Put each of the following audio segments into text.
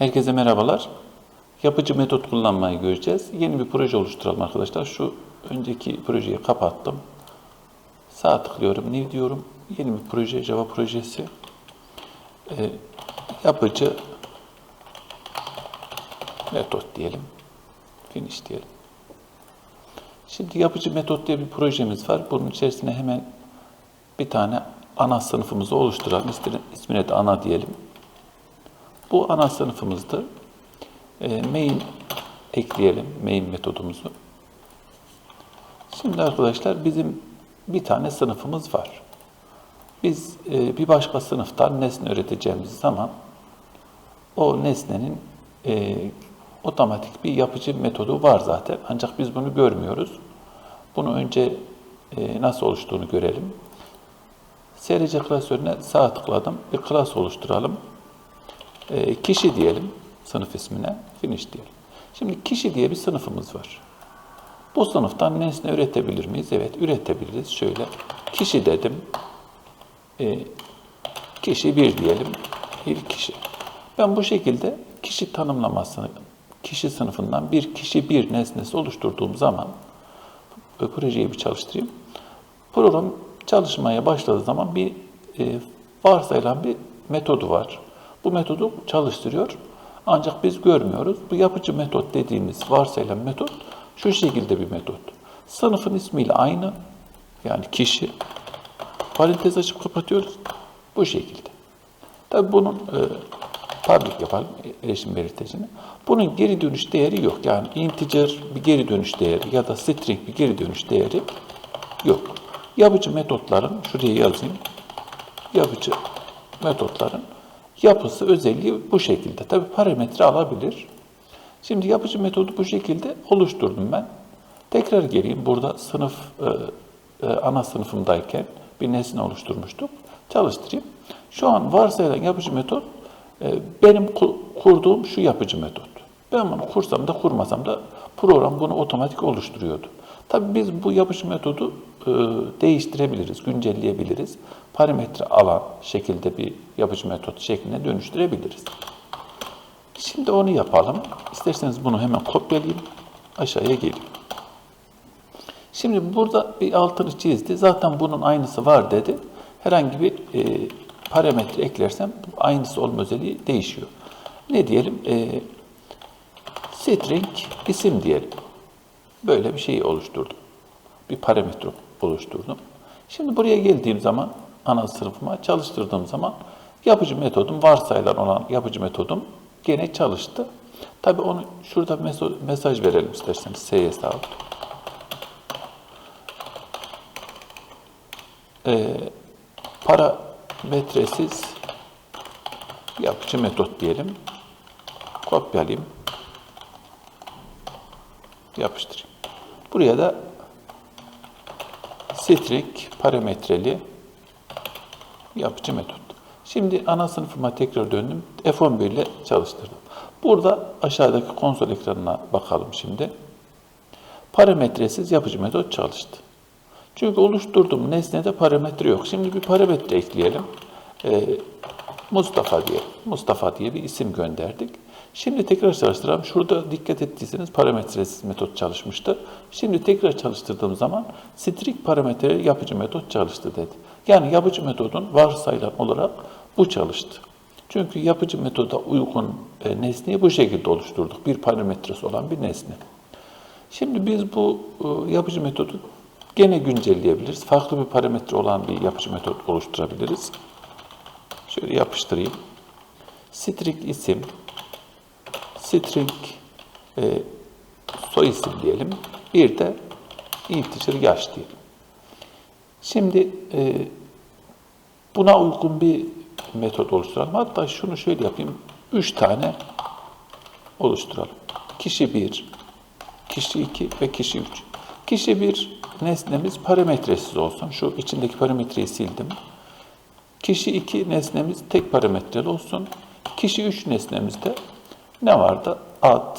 Herkese merhabalar. Yapıcı metot kullanmayı göreceğiz. Yeni bir proje oluşturalım arkadaşlar. Şu önceki projeyi kapattım. Sağ tıklıyorum, new diyorum. Yeni bir proje, Java projesi. Ee, yapıcı metot diyelim. Finish diyelim. Şimdi yapıcı metot diye bir projemiz var. Bunun içerisine hemen bir tane ana sınıfımızı oluşturalım. İsmine de ana diyelim. Bu ana sınıfımızdır. E, main ekleyelim, main metodumuzu. Şimdi arkadaşlar bizim bir tane sınıfımız var. Biz e, bir başka sınıftan nesne üreteceğimiz zaman o nesnenin e, otomatik bir yapıcı metodu var zaten. Ancak biz bunu görmüyoruz. Bunu önce e, nasıl oluştuğunu görelim. SRC klasörüne sağ tıkladım. Bir klas oluşturalım. E, kişi diyelim sınıf ismine. Finish diyelim. Şimdi kişi diye bir sınıfımız var. Bu sınıftan nesne üretebilir miyiz? Evet üretebiliriz. Şöyle kişi dedim. E, kişi bir diyelim. Bir kişi. Ben bu şekilde kişi tanımlamasını, kişi sınıfından bir kişi bir nesnesi oluşturduğum zaman projeyi bir çalıştırayım. Program çalışmaya başladığı zaman bir e, varsayılan bir metodu var. Bu metodu çalıştırıyor. Ancak biz görmüyoruz. Bu yapıcı metot dediğimiz varsayılan metot şu şekilde bir metot. Sınıfın ismiyle aynı. Yani kişi. Parantez açıp kapatıyoruz. Bu şekilde. Tabi bunun e, public yapalım erişim belirtecini. Bunun geri dönüş değeri yok. Yani integer bir geri dönüş değeri ya da string bir geri dönüş değeri yok. Yapıcı metotların, şuraya yazayım. Yapıcı metotların yapısı, özelliği bu şekilde. Tabi parametre alabilir. Şimdi yapıcı metodu bu şekilde oluşturdum ben. Tekrar geleyim. Burada sınıf, e, e, ana sınıfımdayken bir nesne oluşturmuştuk. Çalıştırayım. Şu an varsayılan yapıcı metot e, benim ku- kurduğum şu yapıcı metot. Ben bunu kursam da kurmasam da program bunu otomatik oluşturuyordu. Tabii biz bu yapıcı metodu değiştirebiliriz, güncelleyebiliriz. Parametre alan şekilde bir yapıcı metot şekline dönüştürebiliriz. Şimdi onu yapalım. İsterseniz bunu hemen kopyalayayım. Aşağıya geleyim. Şimdi burada bir altını çizdi. Zaten bunun aynısı var dedi. Herhangi bir e, parametre eklersem aynısı olma özelliği değişiyor. Ne diyelim? E, string isim diyelim. Böyle bir şey oluşturdum. Bir parametre oluşturdum. Şimdi buraya geldiğim zaman ana sınıfıma çalıştırdığım zaman yapıcı metodum varsayılan olan yapıcı metodum gene çalıştı. Tabii onu şurada mesaj, verelim isterseniz S'ye sağlık. Ee, parametresiz yapıcı metot diyelim. Kopyalayayım. Yapıştırayım. Buraya da string parametreli yapıcı metot. Şimdi ana sınıfıma tekrar döndüm. F11 ile çalıştırdım. Burada aşağıdaki konsol ekranına bakalım şimdi. Parametresiz yapıcı metot çalıştı. Çünkü oluşturduğum nesnede parametre yok. Şimdi bir parametre ekleyelim. Ee, Mustafa diye, Mustafa diye bir isim gönderdik. Şimdi tekrar çalıştıralım. Şurada dikkat ettiyseniz parametresiz metot çalışmıştı. Şimdi tekrar çalıştırdığım zaman string parametre yapıcı metot çalıştı dedi. Yani yapıcı metodun varsayılan olarak bu çalıştı. Çünkü yapıcı metoda uygun e, nesneyi bu şekilde oluşturduk. Bir parametresi olan bir nesne. Şimdi biz bu e, yapıcı metodu gene güncelleyebiliriz. Farklı bir parametre olan bir yapıcı metot oluşturabiliriz. Şöyle yapıştırayım. String isim, string e, soy isim diyelim. Bir de integer yaş diyelim. Şimdi e, buna uygun bir metot oluşturalım. Hatta şunu şöyle yapayım. Üç tane oluşturalım. Kişi 1, kişi 2 ve kişi 3. Kişi 1 nesnemiz parametresiz olsun. Şu içindeki parametreyi sildim. Kişi 2 nesnemiz tek parametreli olsun. Kişi 3 nesnemizde ne vardı? Ad,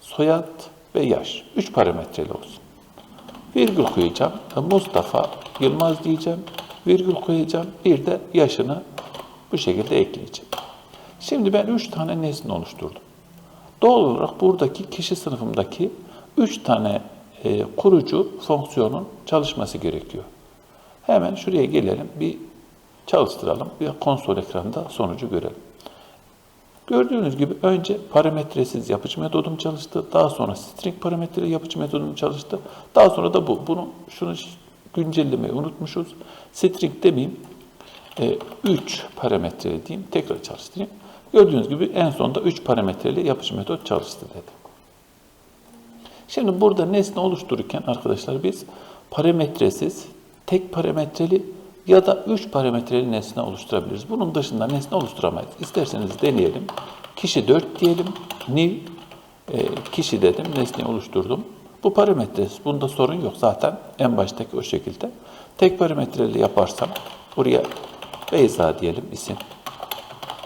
soyad ve yaş. 3 parametreli olsun. Virgül koyacağım. Mustafa Yılmaz diyeceğim. Virgül koyacağım. Bir de yaşını bu şekilde ekleyeceğim. Şimdi ben üç tane nesne oluşturdum. Doğal olarak buradaki kişi sınıfımdaki üç tane e, kurucu fonksiyonun çalışması gerekiyor. Hemen şuraya gelelim, bir çalıştıralım, bir konsol ekranında sonucu görelim. Gördüğünüz gibi önce parametresiz yapıcı metodum çalıştı. Daha sonra string parametreli yapıcı metodum çalıştı. Daha sonra da bu. Bunu şunu güncellemeyi unutmuşuz. String demeyeyim. 3 e, parametreli diyeyim. Tekrar çalıştırayım. Gördüğünüz gibi en sonunda 3 parametreli yapıcı metot çalıştı dedi. Şimdi burada nesne oluştururken arkadaşlar biz parametresiz, tek parametreli ya da 3 parametreli nesne oluşturabiliriz. Bunun dışında nesne oluşturamayız. İsterseniz deneyelim. Kişi 4 diyelim. New e, kişi dedim. Nesneyi oluşturdum. Bu parametresiz. Bunda sorun yok. Zaten en baştaki o şekilde. Tek parametreli yaparsam buraya Beyza diyelim isim.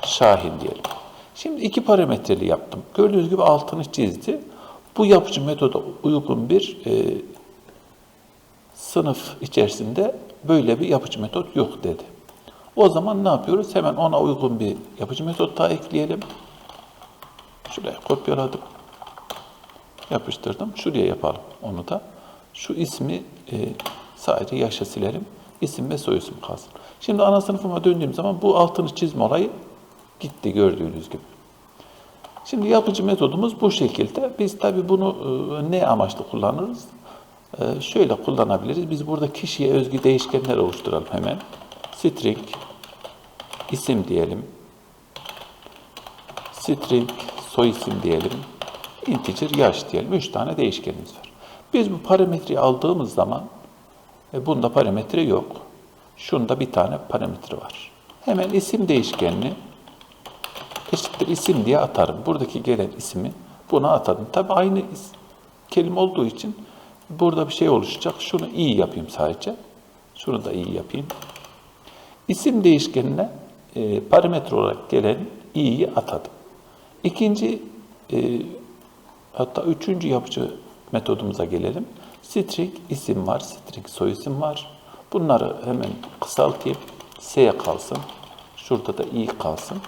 Şahin diyelim. Şimdi iki parametreli yaptım. Gördüğünüz gibi altını çizdi. Bu yapıcı metoda uygun bir e, sınıf içerisinde böyle bir yapıcı metot yok dedi. O zaman ne yapıyoruz? Hemen ona uygun bir yapıcı metot daha ekleyelim. Şuraya kopyaladım. Yapıştırdım. Şuraya yapalım onu da. Şu ismi e, sadece yaşa silelim. İsim ve soyisim kalsın. Şimdi ana sınıfıma döndüğüm zaman bu altını çizme olayı gitti gördüğünüz gibi. Şimdi yapıcı metodumuz bu şekilde. Biz tabi bunu e, ne amaçlı kullanırız? E, şöyle kullanabiliriz. Biz burada kişiye özgü değişkenler oluşturalım hemen. String isim diyelim. String soy isim diyelim. Integer yaş diyelim. Üç tane değişkenimiz var. Biz bu parametreyi aldığımız zaman e, bunda parametre yok. Şunda bir tane parametre var. Hemen isim değişkenini eşittir isim diye atarım. Buradaki gelen ismi buna atadım. Tabi aynı kelime olduğu için burada bir şey oluşacak. Şunu iyi yapayım sadece. Şunu da iyi yapayım. İsim değişkenine e, parametre olarak gelen i'yi atadım. İkinci e, hatta üçüncü yapıcı metodumuza gelelim. String isim var, string soyisim var. Bunları hemen kısaltayım. S kalsın. Şurada da i kalsın.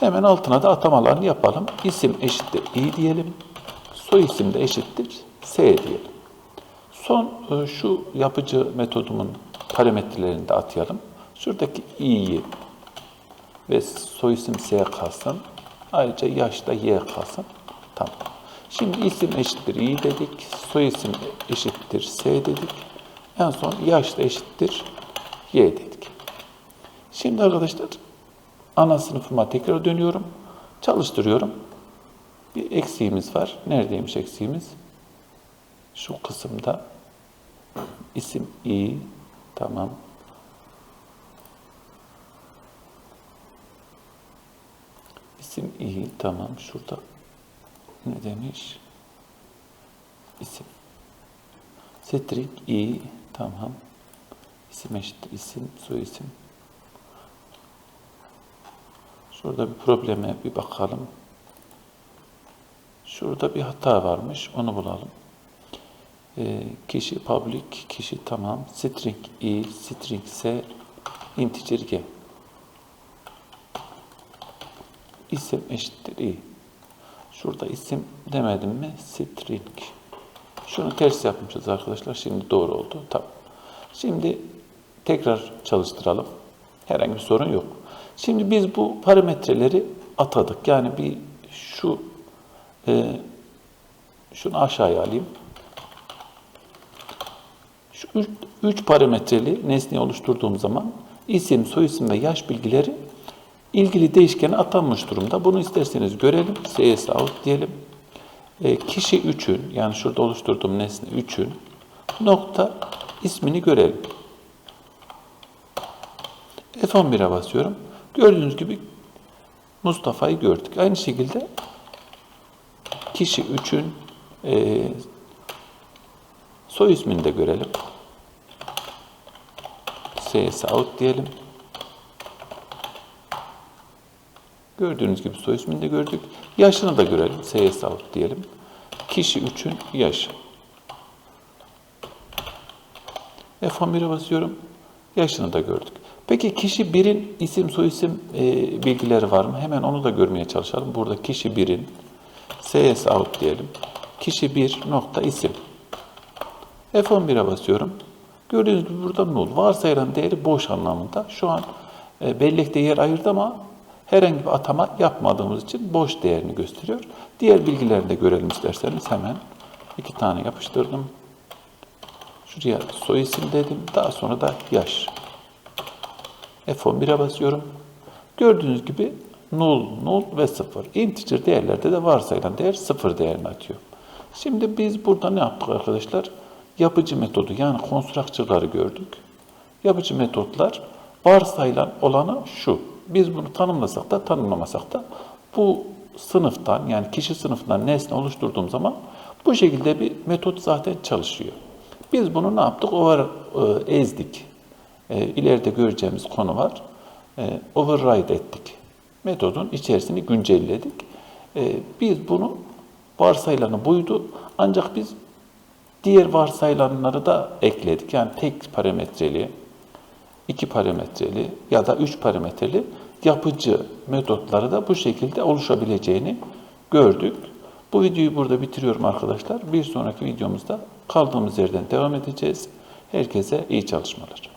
Hemen altına da atamalarını yapalım. İsim eşittir i diyelim. Soy isim de eşittir s diyelim. Son e, şu yapıcı metodumun parametrelerini de atayalım. Şuradaki i'yi ve soy isim s kalsın. Ayrıca yaş da y kalsın. Tamam. Şimdi isim eşittir i dedik. Soy isim eşittir s dedik. En son yaş da eşittir y dedik. Şimdi arkadaşlar ana sınıfıma tekrar dönüyorum. Çalıştırıyorum. Bir eksiğimiz var. Neredeymiş eksiğimiz? Şu kısımda isim i tamam. İsim i tamam. Şurada ne demiş? İsim. String i tamam. İsim eşittir isim, soy isim. Şurada bir probleme bir bakalım. Şurada bir hata varmış. Onu bulalım. E, kişi public, kişi tamam. String i, string s, integer g. İsim eşittir i. Şurada isim demedim mi? String. Şunu ters yapmışız arkadaşlar. Şimdi doğru oldu. Tamam. Şimdi tekrar çalıştıralım. Herhangi bir sorun yok. Şimdi biz bu parametreleri atadık. Yani bir şu e, şunu aşağıya alayım. Şu üç, üç parametreli nesneyi oluşturduğum zaman isim, soyisim ve yaş bilgileri ilgili değişkene atanmış durumda. Bunu isterseniz görelim. CS out diyelim. E, kişi 3'ün yani şurada oluşturduğum nesne 3'ün nokta ismini görelim. F11'e basıyorum. Gördüğünüz gibi Mustafa'yı gördük. Aynı şekilde kişi 3'ün e, soy ismini de görelim. CS diyelim. Gördüğünüz gibi soy ismini de gördük. Yaşını da görelim. CS diyelim. Kişi 3'ün yaşı. F11'e basıyorum. Yaşını da gördük. Peki kişi birin isim soyisim e, bilgileri var mı? Hemen onu da görmeye çalışalım. Burada kişi birin CS out diyelim. Kişi bir nokta isim. F11'e basıyorum. Gördüğünüz gibi burada null. Varsayılan değeri boş anlamında. Şu an e, bellekte yer ayırdı ama herhangi bir atama yapmadığımız için boş değerini gösteriyor. Diğer bilgilerini de görelim isterseniz hemen. iki tane yapıştırdım. Şuraya soy isim dedim. Daha sonra da yaş. F11'e basıyorum. Gördüğünüz gibi null, null ve 0. Integer değerlerde de varsayılan değer 0 değerini atıyor. Şimdi biz burada ne yaptık arkadaşlar? Yapıcı metodu yani constructor'ları gördük. Yapıcı metotlar varsayılan olanı şu. Biz bunu tanımlasak da tanımlamasak da bu sınıftan yani kişi sınıfından nesne oluşturduğum zaman bu şekilde bir metot zaten çalışıyor. Biz bunu ne yaptık? Over, e, ezdik. E, ileride göreceğimiz konu var. E, override ettik. Metodun içerisini güncelledik. E, biz bunu varsayılanı buydu. Ancak biz diğer varsayılanları da ekledik. Yani tek parametreli, iki parametreli ya da üç parametreli yapıcı metotları da bu şekilde oluşabileceğini gördük. Bu videoyu burada bitiriyorum arkadaşlar. Bir sonraki videomuzda kaldığımız yerden devam edeceğiz. Herkese iyi çalışmalar.